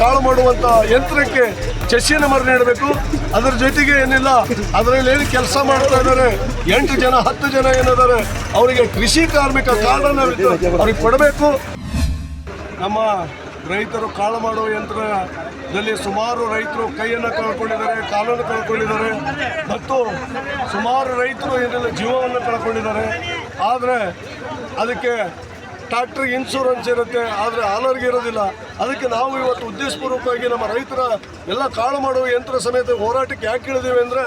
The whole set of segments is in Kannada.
ಕಾಳು ಮಾಡುವಂತ ಯಂತ್ರಕ್ಕೆ ಚಸಿನ ಮರ ನೀಡಬೇಕು ಅದರ ಜೊತೆಗೆ ಏನಿಲ್ಲ, ಅದರಲ್ಲಿ ಏನು ಕೆಲಸ ಮಾಡ್ತಾ ಇದ್ದಾರೆ ಎಂಟು ಜನ, ಹತ್ತು ಜನ ಏನಿದ್ದಾರೆ ಅವರಿಗೆ ಕೃಷಿ ಕಾರ್ಮಿಕ ಕಾರ್ಡನ್ನು ಅವ್ರಿಗೆ ಕೊಡಬೇಕು. ನಮ್ಮ ರೈತರು ಕಾಳು ಮಾಡುವ ಯಂತ್ರದಲ್ಲಿ ಸುಮಾರು ರೈತರು ಕೈಯನ್ನು ಕಳ್ಕೊಂಡಿದ್ದಾರೆ, ಕಾಲನ್ನು ಕಳ್ಕೊಂಡಿದ್ದಾರೆ, ಮತ್ತು ಸುಮಾರು ರೈತರು ಏನಿಲ್ಲ, ಜೀವವನ್ನು ಕಳ್ಕೊಂಡಿದ್ದಾರೆ. ಆದರೆ ಅದಕ್ಕೆ ಟ್ರ್ಯಾಕ್ಟರ್ ಇನ್ಶೂರೆನ್ಸ್ ಇರುತ್ತೆ, ಆದರೆ ಆಲರ್ಗೆ ಇರೋದಿಲ್ಲ. ಅದಕ್ಕೆ ನಾವು ಇವತ್ತು ಉದ್ದೇಶಪೂರ್ವಕವಾಗಿ ನಮ್ಮ ರೈತರ ಎಲ್ಲ ಕಾಳು ಮಾಡುವ ಯಂತ್ರ ಸಮೇತ ಹೋರಾಟಕ್ಕೆ ಯಾಕೆ ಇಳಿದೀವಿ ಅಂದರೆ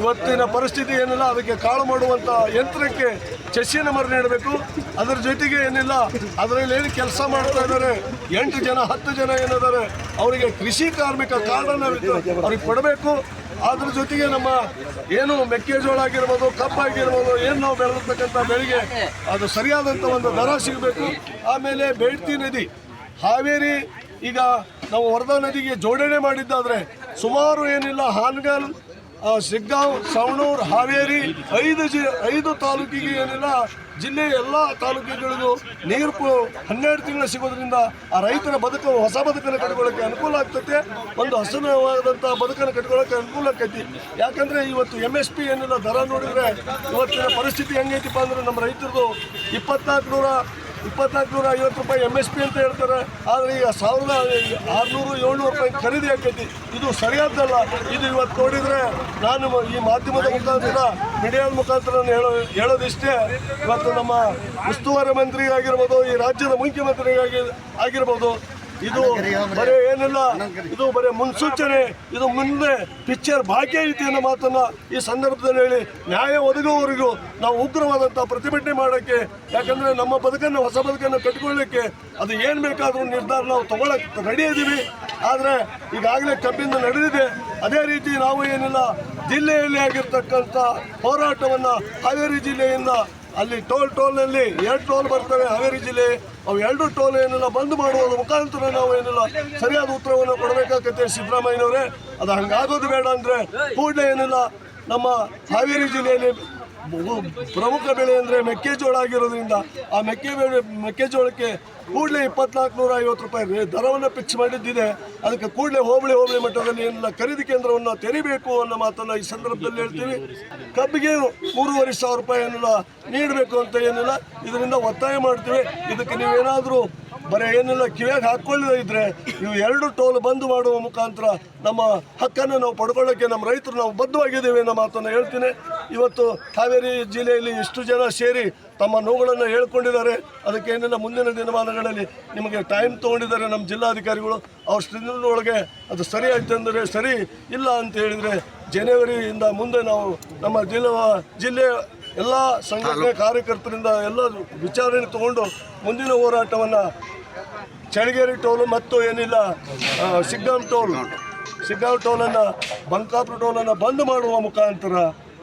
ಇವತ್ತಿನ ಪರಿಸ್ಥಿತಿ ಏನಿಲ್ಲ, ಅದಕ್ಕೆ ಕಾಳು ಮಾಡುವಂಥ ಯಂತ್ರಕ್ಕೆ ಚೆಸ್ಸಿನ ಮರ ನೀಡಬೇಕು. ಅದರ ಜೊತೆಗೆ ಏನಿಲ್ಲ, ಅದರಲ್ಲಿ ಏನು ಕೆಲಸ ಮಾಡ್ತಾ ಇದ್ದಾರೆ, ಎಂಟು ಜನ, ಹತ್ತು ಜನ ಏನಿದ್ದಾರೆ, ಅವರಿಗೆ ಕೃಷಿ ಕಾರ್ಮಿಕ ಕಾರ್ಡನ್ನು ಅವ್ರಿಗೆ ಕೊಡಬೇಕು. ಅದ್ರ ಜೊತೆಗೆ ನಮ್ಮ ಏನು ಮೆಕ್ಕೆಜೋಳ ಆಗಿರ್ಬೋದು, ಕಬ್ಬು ಆಗಿರ್ಬೋದು, ಏನು ನಾವು ಬೆಳೆದಿರ್ತಕ್ಕಂಥ ಬೆಳೆಗೆ ಅದು ಸರಿಯಾದಂಥ ಒಂದು ದರ ಸಿಗಬೇಕು. ಆಮೇಲೆ ಬೇಡ್ತಿ ನದಿ ಹಾವೇರಿ ಈಗ ನಾವು ವರದಾ ನದಿಗೆ ಜೋಡಣೆ ಮಾಡಿದ್ದಾದರೆ ಸುಮಾರು ಏನಿಲ್ಲ, ಹಾನಗಲ್ ಸಿಗ್ಗಾಂವ್ ಸವಣೂರ್ ಹಾವೇರಿ, ಐದು ಜಿ, ಐದು ತಾಲೂಕಿಗೆ ಏನಿಲ್ಲ ಜಿಲ್ಲೆಯ ಎಲ್ಲ ತಾಲೂಕುಗಳಿಗೂ ನೀರು ಹನ್ನೆರಡು ತಿಂಗಳು ಸಿಗೋದ್ರಿಂದ ಆ ರೈತರ ಬದುಕು, ಹೊಸ ಬದುಕನ್ನು ಕಟ್ಕೊಳ್ಳೋಕೆ ಅನುಕೂಲ ಆಗ್ತೈತೆ. ಒಂದು ಹಸನವಾದಂಥ ಬದುಕನ್ನು ಕಟ್ಕೊಳ್ಳೋಕೆ ಅನುಕೂಲ ಆಕೈತಿ ಯಾಕಂದ್ರೆ ಇವತ್ತು ಎಂ ಎಸ್ ಪಿ ಏನಿಲ್ಲ, ದರ ನೋಡಿದ್ರೆ ಇವತ್ತಿನ ಪರಿಸ್ಥಿತಿ ಹೆಂಗೈತಿಪ್ಪ ಅಂದ್ರೆ ನಮ್ಮ ರೈತರದು ಇಪ್ಪತ್ನಾಲ್ಕು ನೂರ ಇಪ್ಪತ್ನಾಲ್ಕು ನೂರ ಐವತ್ತು ರೂಪಾಯಿ ಎಂ ಎಸ್ ಪಿ ಅಂತ ಹೇಳ್ತಾರೆ. ಆದರೆ ಈಗ ಸಾವಿರದ ಆರುನೂರು ಏಳ್ನೂರು ರೂಪಾಯಿ ಖರೀದಿ ಆಕೈತಿ. ಇದು ಸರಿಯಾದ್ದಲ್ಲ. ಇದು ಇವತ್ತು ನೋಡಿದರೆ ನಾನು ಈ ಮಾಧ್ಯಮದ ಮುಖಾಂತರ, ಮೀಡಿಯಾದ ಮುಖಾಂತರ ಹೇಳೋ ಹೇಳೋದಿಷ್ಟೇ. ಇವತ್ತು ನಮ್ಮ ಉಸ್ತುವಾರಿ ಮಂತ್ರಿಗಾಗಿರ್ಬೋದು ಈ ರಾಜ್ಯದ ಮುಖ್ಯಮಂತ್ರಿಗಾಗಿ ಆಗಿರ್ಬೋದು ಇದು ಬರೀ ಏನಿಲ್ಲ ಇದು ಬರೀ ಮುನ್ಸೂಚನೆ ಇದು ಮುಂದೆ ಪಿಕ್ಚರ್ ಬಾಕಿ ಐತಿ ಅನ್ನೋ ಮಾತನ್ನ ಈ ಸಂದರ್ಭದಲ್ಲಿ ಹೇಳಿ ನ್ಯಾಯ ಒದಗುವವರೆಗೂ ನಾವು ಉಗ್ರವಾದಂಥ ಪ್ರತಿಭಟನೆ ಮಾಡೋಕ್ಕೆ ಯಾಕಂದರೆ ನಮ್ಮ ಬದುಕನ್ನು ಹೊಸ ಬದುಕನ್ನು ಕಟ್ಕೊಳ್ಳಿಕ್ಕೆ ಅದು ಏನು ಬೇಕಾದರೂ ನಿರ್ಧಾರ ನಾವು ತಗೊಳಕ್ ರೆಡಿ ಇದ್ದೀವಿ ಆದರೆ ಈಗಾಗಲೇ ಕಬ್ಬಿಂದ ನಡೆದಿದೆ. ಅದೇ ರೀತಿ ನಾವು ಏನಿಲ್ಲ ಜಿಲ್ಲೆಯಲ್ಲಿ ಆಗಿರ್ತಕ್ಕಂಥ ಹೋರಾಟವನ್ನು ಹಾವೇರಿ ಜಿಲ್ಲೆಯಿಂದ ಅಲ್ಲಿ ಟೋಲ್ ಟೋಲ್ನಲ್ಲಿ ಎರಡು ಟೋಲ್ ಬರ್ತವೆ ಹಾವೇರಿ ಜಿಲ್ಲೆ. ಅವು ಎರಡು ಟೋಲ್ ಏನಿಲ್ಲ, ಬಂದ್ ಮಾಡುವ ಮುಖಾಂತರ ನಾವು ಏನಿಲ್ಲ. ಸರಿಯಾದ ಉತ್ತರವನ್ನು ಕೊಡಬೇಕಾಗತ್ತೆ ಸಿದ್ದರಾಮಯ್ಯನವರೇ. ಅದು ಹಂಗಾಗೋದು ಬೇಡ ಅಂದ್ರೆ ಕೂಡಲೇ ಏನಿಲ್ಲ. ನಮ್ಮ ಹಾವೇರಿ ಜಿಲ್ಲೆಯಲ್ಲಿ ಪ್ರಮುಖ ಬೆಳೆ ಅಂದರೆ ಮೆಕ್ಕೆಜೋಳ ಆಗಿರೋದ್ರಿಂದ ಆ ಮೆಕ್ಕೆ ಮೆಕ್ಕೆಜೋಳಕ್ಕೆ ಕೂಡಲೇ ಇಪ್ಪತ್ನಾಲ್ಕು ನೂರ ಐವತ್ತು ರೂಪಾಯಿ ದರವನ್ನು ಪಿಚ್ ಮಾಡಿದ್ದಿದೆ. ಅದಕ್ಕೆ ಕೂಡಲೇ ಹೋಬಳಿ ಹೋಬಳಿ ಮಟ್ಟದಲ್ಲಿ ಎಲ್ಲ ಖರೀದಿ ಕೇಂದ್ರವನ್ನು ತೆರಿಬೇಕು ಅನ್ನೋ ಮಾತನ್ನು ಈ ಸಂದರ್ಭದಲ್ಲಿ ಹೇಳ್ತೀವಿ. ಕಬ್ಬಿಗೆ ಮೂರುವರೆ ಸಾವಿರ ರೂಪಾಯಿ ಏನಿಲ್ಲ ನೀಡಬೇಕು ಅಂತ ಏನಿಲ್ಲ. ಇದರಿಂದ ಒತ್ತಾಯ ಮಾಡ್ತೀವಿ. ಇದಕ್ಕೆ ನೀವೇನಾದರೂ ಬರೀ ಏನೆಲ್ಲ ಕಿವಿಯಾಗಿ ಹಾಕೊಳ್ಳದೇ ಇದ್ರೆ ಇವು ಎರಡು ಟೋಲ್ ಬಂದ್ ಮಾಡುವ ಮುಖಾಂತರ ನಮ್ಮ ಹಕ್ಕನ್ನು ನಾವು ಪಡ್ಕೊಳ್ಳೋಕ್ಕೆ ನಮ್ಮ ರೈತರು ನಾವು ಬದ್ಧವಾಗಿದ್ದೇವೆ ಅನ್ನೋ ಮಾತನ್ನು ಹೇಳ್ತೀನಿ. ಇವತ್ತು ಹಾವೇರಿ ಜಿಲ್ಲೆಯಲ್ಲಿ ಇಷ್ಟು ಜನ ಸೇರಿ ತಮ್ಮ ನೋವುಗಳನ್ನು ಹೇಳ್ಕೊಂಡಿದ್ದಾರೆ. ಅದಕ್ಕೆ ಏನೆಲ್ಲ ಮುಂದಿನ ದಿನಮಾನಗಳಲ್ಲಿ ನಿಮಗೆ ಟೈಮ್ ತೊಗೊಂಡಿದ್ದಾರೆ ನಮ್ಮ ಜಿಲ್ಲಾಧಿಕಾರಿಗಳು. ಅವ್ರ ಒಳಗೆ ಅದು ಸರಿ ಆಯ್ತು ಅಂದರೆ ಸರಿ ಇಲ್ಲ ಅಂತ ಹೇಳಿದರೆ ಜನವರಿಯಿಂದ ಮುಂದೆ ನಾವು ನಮ್ಮ ಜಿಲ್ಲಾ ಜಿಲ್ಲೆಯ ಎಲ್ಲ ಸಂಘಟನೆ ಕಾರ್ಯಕರ್ತರಿಂದ ಎಲ್ಲ ವಿಚಾರಣೆ ತಗೊಂಡು ಮುಂದಿನ ಹೋರಾಟವನ್ನು ಚಳಗೇರಿ ಟೋಲ್ ಮತ್ತು ಏನಿಲ್ಲ ಸಿಗ್ಗಾಂ ಟೋಲ್. ಸಿಗ್ಗಾಂ ಟೋಲನ್ನು, ಬಂಕಾಪುರ ಟೋಲನ್ನು ಬಂದ್ ಮಾಡುವ ಮುಖಾಂತರ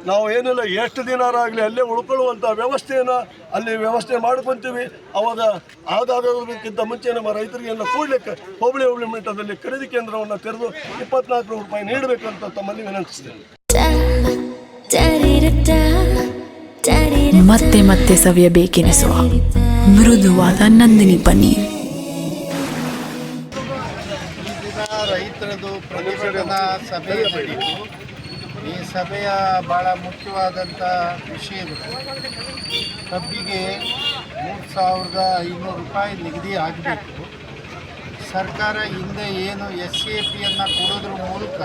ನಾವು ಏನಿಲ್ಲ, ಎಷ್ಟು ದಿನಾರಾಗಲಿ ಅಲ್ಲೇ ಉಳ್ಕೊಳ್ಳುವಂಥ ವ್ಯವಸ್ಥೆಯನ್ನು ಅಲ್ಲಿ ವ್ಯವಸ್ಥೆ ಮಾಡ್ಕೊತೀವಿ. ಅವಾಗ ಆಗಾಗೋದಕ್ಕಿಂತ ಮುಂಚೆ ನಮ್ಮ ರೈತರಿಗೆಲ್ಲ ಕೂಡಲೇ ಹೋಬಳಿ ಹೋಬಳಿ ಮಟ್ಟದಲ್ಲಿ ಖರೀದಿ ಕೇಂದ್ರವನ್ನು ತೆರೆದು ಇಪ್ಪತ್ನಾಲ್ಕು ರೂಪಾಯಿ ನೀಡಬೇಕಂತ ತಮ್ಮಲ್ಲಿ ವಿನಂತಿಸ್ತೇನೆ. ಮತ್ತೆ ಮತ್ತೆ ಸವಿಯಬೇಕೆನಿಸುವ ಮೃದುವಾದ ನಂದಿನಿ ಪನ್ನೀರ್. ಪ್ರತಿಭಟನಾ ಸಭೆ ಈ ಸಭೆಯ ಭಾಳ ಮುಖ್ಯವಾದಂಥ ವಿಷಯಗಳು ಕಬ್ಬಿಗೆ ಮೂರು ಸಾವಿರದ ಐನೂರು ರೂಪಾಯಿ ನಿಗದಿ ಆಗಬೇಕು. ಸರ್ಕಾರ ಹಿಂದೆ ಏನು ಎಸ್ ಎ ಪಿಯನ್ನು ಕೊಡೋದ್ರ ಮೂಲಕ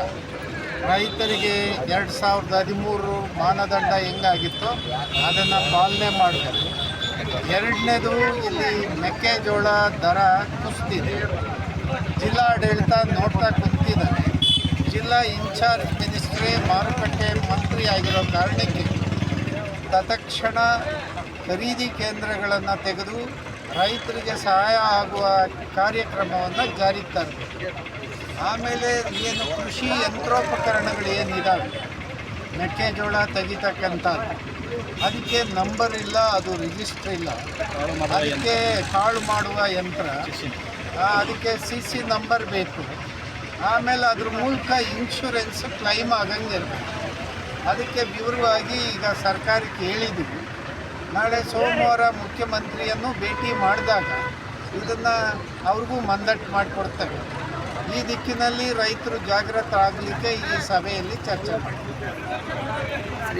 ರೈತರಿಗೆ ಎರಡು ಸಾವಿರದ ಹದಿಮೂರು ಮಾನದಂಡ ಹೆಂಗಾಗಿತ್ತೋ ಅದನ್ನು ಪಾಲನೆ ಮಾಡಬೇಕು ಎರಡನೇದು ಇಲ್ಲಿ ಮೆಕ್ಕೆಜೋಳ ದರ ಕುಸ್ತಿದೆ. ಜಿಲ್ಲಾಡಳಿತ ನೋಡ್ತಾ ಕುಂತಿದ್ದಾರೆ. ಜಿಲ್ಲಾ ಇನ್ಚಾರ್ಜ್ ಮಿನಿಸ್ಟ್ರಿ ಮಾರುಕಟ್ಟೆ ಮಂತ್ರಿ ಆಗಿರೋ ಕಾರಣಕ್ಕೆ ತತ್ಕ್ಷಣ ಖರೀದಿ ಕೇಂದ್ರಗಳನ್ನು ತೆಗೆದು ರೈತರಿಗೆ ಸಹಾಯ ಆಗುವ ಕಾರ್ಯಕ್ರಮವನ್ನು ಜಾರಿಗೆ ತರಬೇಕು ಆಮೇಲೆ ಏನು ಕೃಷಿ ಯಂತ್ರೋಪಕರಣಗಳು ಏನಿದ್ದಾವೆ ಮೆಕ್ಕೆಜೋಳ ತೆಗಿತಕ್ಕಂಥ ಅದಕ್ಕೆ ನಂಬರ್ ಇಲ್ಲ, ಅದು ರಿಜಿಸ್ಟರ್ ಇಲ್ಲ. ಅದಕ್ಕೆ ಕಾಳು ಮಾಡುವ ಯಂತ್ರ. ಅದಕ್ಕೆ ಸಿ ಸಿ ನಂಬರ್ ಬೇಕು. ಆಮೇಲೆ ಅದ್ರ ಮೂಲಕ ಇನ್ಶೂರೆನ್ಸ್ ಕ್ಲೈಮ್ ಆಗಂಗೆ ಇರಬೇಕು ಅದಕ್ಕೆ ವಿವರವಾಗಿ ಈಗ ಸರ್ಕಾರಕ್ಕೆ ಹೇಳಿದ್ದೀವಿ ನಾಳೆ ಸೋಮವಾರ ಮುಖ್ಯಮಂತ್ರಿಯನ್ನು ಭೇಟಿ ಮಾಡಿದಾಗ ಇದನ್ನು ಅವ್ರಿಗೂ ಮಂದಟ್ಟು ಮಾಡಿಕೊಡ್ತೇವೆ ಈ ದಿಕ್ಕಿನಲ್ಲಿ ರೈತರು ಜಾಗೃತ ಆಗಲಿಕ್ಕೆ ಈ ಸಭೆಯಲ್ಲಿ ಚರ್ಚೆ ಮಾಡ್ತೀವಿ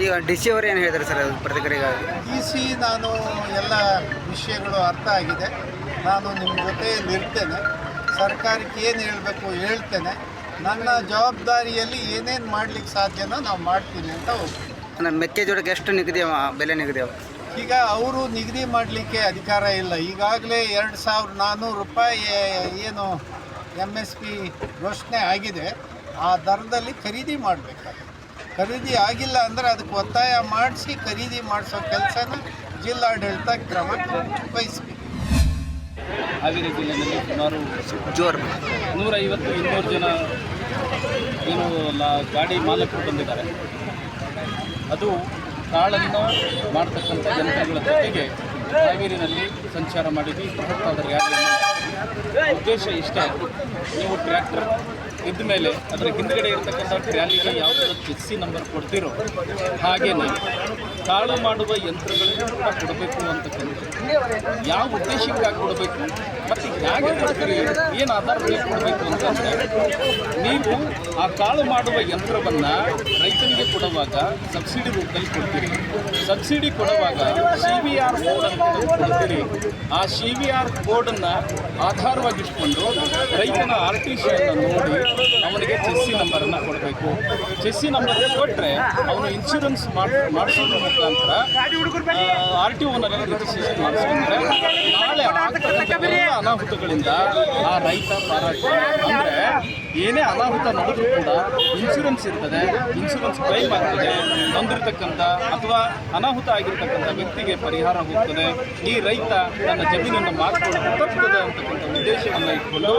ಈಗ ಡಿ ಸಿ ಅವರು ಏನು ಹೇಳಿದ್ರು ಸರ್ ಪ್ರತಿಕ್ರಿಯೆಗಾಗಿ? ಡಿ ಸಿ ನಾನು ಎಲ್ಲ ವಿಷಯಗಳು ಅರ್ಥ ಆಗಿದೆ. ನಾನು ನಿಮ್ಮ ಜೊತೆ ಇರ್ತೇನೆ. ಸರ್ಕಾರಕ್ಕೆ ಏನು ಹೇಳಬೇಕು ಹೇಳ್ತೇನೆ. ನನ್ನ ಜವಾಬ್ದಾರಿಯಲ್ಲಿ ಏನೇನು ಮಾಡ್ಲಿಕ್ಕೆ ಸಾಧ್ಯನೋ ನಾವು ಮಾಡ್ತೀನಿ ಅಂತ ಹೋಗ್ತೀನಿ. ಅಂದ್ರೆ ಮೆಕ್ಕೆಜೋಳಕ್ಕೆ ಎಷ್ಟು ನಿಗದಿ ಬೆಲೆ ನಿಗದಿ ಈಗ ಅವರು ನಿಗದಿ ಮಾಡಲಿಕ್ಕೆ ಅಧಿಕಾರ ಇಲ್ಲ. ಈಗಾಗಲೇ ಎರಡು ಸಾವಿರದ ನಾನ್ನೂರು ರೂಪಾಯಿ ಏನು ಎಂ ಎಸ್ ಪಿ ಘೋಷಣೆ ಆಗಿದೆ. ಆ ದರದಲ್ಲಿ ಖರೀದಿ ಮಾಡಬೇಕಾಗುತ್ತೆ. ಖರೀದಿ ಆಗಿಲ್ಲ ಅಂದರೆ ಅದಕ್ಕೆ ಒತ್ತಾಯ ಮಾಡಿಸಿ ಖರೀದಿ ಮಾಡಿಸೋ ಕೆಲಸನ ಜಿಲ್ಲಾಡಳಿತ ಕ್ರಮ ವಹಿಸಬೇಕು. ಹಾವೇರಿ ಜಿಲ್ಲೆಯಲ್ಲಿ ಸುಮಾರು ಜೋರ್ ನೂರೈವತ್ತು ಇನ್ನೂರು ಜನ ಏನು ಗಾಡಿ ಮಾಲಕರು ಬಂದಿದ್ದಾರೆ. ಅದು ಕಾಳನ್ನು ಮಾಡತಕ್ಕಂಥ ಯಂತ್ರಗಳ ಜೊತೆಗೆ ಹಾವೇರಿನಲ್ಲಿ ಸಂಚಾರ ಮಾಡಿದ್ವಿ. ಬೃಹತ್ತಾದ ರ್ಯಾಲಿಯನ್ನು. ಉದ್ದೇಶ ಇಷ್ಟೇ ನೀವು ಟ್ರ್ಯಾಕ್ಟರ್ ಇದ್ದ ಮೇಲೆ ಅದರ ಹಿಂದ್ಗಡೆ ಇರತಕ್ಕಂಥ ಟ್ರ್ಯಾಲಿಗೆ ಯಾವುದಾದ್ರು ಚೆಸ್ಸಿ ನಂಬರ್ ಕೊಡ್ತಿರೋ ಹಾಗೇನೆ ಕಾಳು ಮಾಡುವ ಯಂತ್ರಗಳನ್ನು ಕೂಡ ಕೊಡಬೇಕು ಅಂತಕ್ಕಂಥ ಯಾವ ಉದ್ದೇಶಕ್ಕಾಗಿ ಕೊಡಬೇಕು? ಮತ್ತು ಹೇಗೆ ಏನು ಆಧಾರ ಮೇಲೆ ಕೊಡಬೇಕು ಅಂತಂದರೆ ನೀವು ಆ ಕಾಳು ಮಾಡುವ ಯಂತ್ರವನ್ನು ರೈತನಿಗೆ ಕೊಡುವಾಗ ಸಬ್ಸಿಡಿ ರೂಪದಲ್ಲಿ ಕೊಡ್ತೀರಿ. ಸಬ್ಸಿಡಿ ಕೊಡುವಾಗ ಸಿ ವಿ ಆರ್ ಕೋಡ್ ಅಂತ ಕೊಡ್ತೀರಿ. ಆ ಸಿ ವಿ ಆರ್ ಕೋಡನ್ನು ಆಧಾರವಾಗಿಟ್ಕೊಂಡು ರೈತನ ಆರ್ ಟಿ ಸಿಯನ್ನು ನೋಡಿ ಅವನಿಗೆ ಚೆಸ್ಸಿ ನಂಬರನ್ನು ಕೊಡಬೇಕು. ಚೆಸ್ಸಿ ನಂಬರ್ ಕೊಟ್ಟರೆ ಅವನು ಇನ್ಶೂರೆನ್ಸ್ ಮಾಡಿ, ಮಾಡಿಸೋದ್ರ ಮುಖಾಂತರ ಆರ್ ಟಿ ಓನಲ್ಲಿ ರಿಜಿಸ್ಟ್ರೇಷನ್ ಮಾಡಿಸ್ಕೊಂಡ್ರೆ ನಾಳೆ ಅನಾಹುತಗಳಿಂದ ಆ ರೈತ ಅಂದರೆ ಏನೇ ಅನಾಹುತ ನಡೆದ್ರೂ ಕೂಡ ಇನ್ಶೂರೆನ್ಸ್ ಇರ್ತದೆ ಇನ್ಶೂರೆನ್ಸ್ ಕ್ಲೈಮ್ ಆಗ್ತದೆ ನೊಂದಿರ್ತಕ್ಕಂಥ ಅಥವಾ ಅನಾಹುತ ಆಗಿರ್ತಕ್ಕಂಥ ವ್ಯಕ್ತಿಗೆ ಪರಿಹಾರ ಹೋಗ್ತದೆ. ಈ ರೈತ ತನ್ನ ಜಮೀನನ್ನು ಮಾರ್ಕೊಳ್ಳೋದು ತಪ್ಪದೆ ಅಂತಕ್ಕಂಥ ಉದ್ದೇಶವನ್ನು ಇಟ್ಕೊಂಡು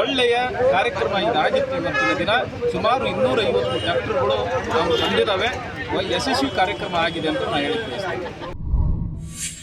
ಒಳ್ಳೆಯ ಕಾರ್ಯಕ್ರಮ ಇದಾಗಿತ್ತು ಇವತ್ತಿನ ದಿನ. ಸುಮಾರು ಇನ್ನೂರೈವತ್ತು ಟ್ರ್ಯಾಕ್ಟರ್ಗಳು ನಾವು ತಂದಿದ್ದಾವೆ. ಯಶಸ್ವಿ ಕಾರ್ಯಕ್ರಮ ಆಗಿದೆ ಅಂತ ನಾನು ಹೇಳಿ